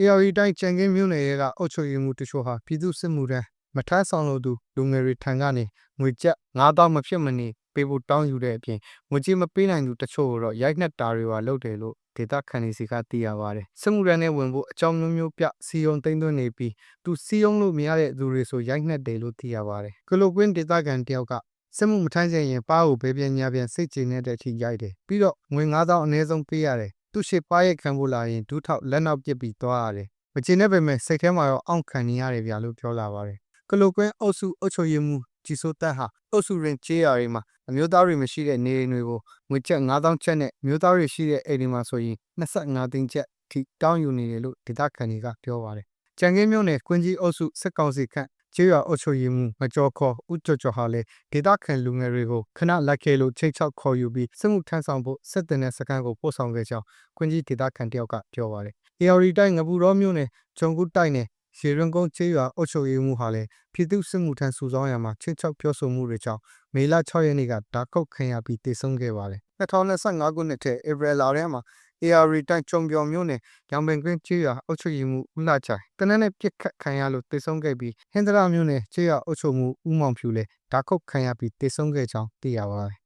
AR တိုင်းကြံကင်းမြို့နယ်ရဲကအုပ်ချုပ်ရေးမှုတချို့ဟာပြည်သူစစ်မှုထမ်းမထမ်းဆောင်လို့သူလူငယ်တွေထံကနေငွေကျပ်9000မဖြစ်မနေပေးဖို့တောင်းယူတဲ့အပြင်ငွေကြေးမပေးနိုင်သူတချို့ကိုတော့ရိုက်နှက်တာတွေပါလုပ်တယ်လို့ဒေတာခန်နေစီကသိရပါတယ်စစ်မှုထမ်းနဲ့ဝင်ဖို့အကြောင်းမျိုးမျိုးပြစီယုံသိမ်းသွင်းနေပြီးသူစီယုံလို့မရတဲ့သူတွေဆိုရိုက်နှက်တယ်လို့သိရပါတယ်ကလိုကွင်းဒေတာကန်တယောက်ကစစ်မှုမထမ်းချင်ရင်ပါးကိုဘယ်ပြန်ညာပြန်စိတ်ချနေတဲ့အထိရိုက်တယ်ပြီးတော့ငွေ9000အနည်းဆုံးပေးရတယ် သူရှိပါးရိုက်ခံဖို့လာရင်ဒူးထောက်လက်နောက်ပစ်ပြီးသွားရတယ်မချင်တဲ့ပေမဲ့စိတ်ထဲမှာတော့အောင့်ခံနေရတယ်ဗျာလို့ပြောလာပါတယ်ကလိုကွင်းအုပ်စုအုပ်ချုပ်ရေးမှုကြည်စိုးတက်ဟာအုပ်စုရင်ကျေးရွာတွေမှာအမျိုးသားတွေမရှိတဲ့နေအိမ်တွေကိုငွေကျပ်9000ကျပ်နဲ့မျိုးသားတွေရှိတဲ့အိမ်တွေမှာဆိုရင်25သိန်းကျပ်ထိတောင်းယူနေတယ်လို့ဒေသခံတွေကပြောပါတယ်ကြံကင်းမြို့နယ်ကွင်းကြီးအုပ်စုစစ်ကောင်စီခန့် ကျေးရွာအုပ်ချုပ်ရေးမှုမကျော်ခေါ်ဦးကျော်ကျော်ဟာလည်းဒေသခံလူငယ်တွေကိုခဏလက်ခဲလို့ချိန်ချောက်ခေါ်ယူပြီးစစ်မှုထမ်းဆောင်ဖို့စစ်တင်တဲ့စကန်ကိုပို့ဆောင်ခဲ့ကြောင်းကွင်းကြီးဒေသခံတယောက်ကပြောပါတယ်။ AR တိုင်းငပူတော်မြို့နယ်ဂျုံကုတိုက်နယ်ရေရင်ကုန်းကျေးရွာအုပ်ချုပ်ရေးမှုဟာလည်းပြည်သူစစ်မှုထမ်းစုဆောင်းရမှာချင်းချောက်ပြောဆိုမှုတွေကြောင့်မေလ6ရက်နေ့ကဓာတ်ကုတ်ခံရပြီးတည်ဆုံးခဲ့ပါတယ်2025ခုနှစ်ထဲဧပြီလထဲမှာ AR တိုင်းကျုံပြော်မြို့နယ်ရောင်ပင်ကွင်းကျေးရွာအုပ်ချုပ်ရေးမှုဦးလာချိုင်တနက်နေ့ပြစ်ခတ်ခံရလို့တည်ဆုံးခဲ့ပြီးဟင်္ဒရာမြို့နယ်ကျေးရွာအုပ်ချုပ်မှုဦးမောင်ဖြူလည်းဓာတ်ကုတ်ခံရပြီးတည်ဆုံးခဲ့ကြောင်းသိရပါတယ်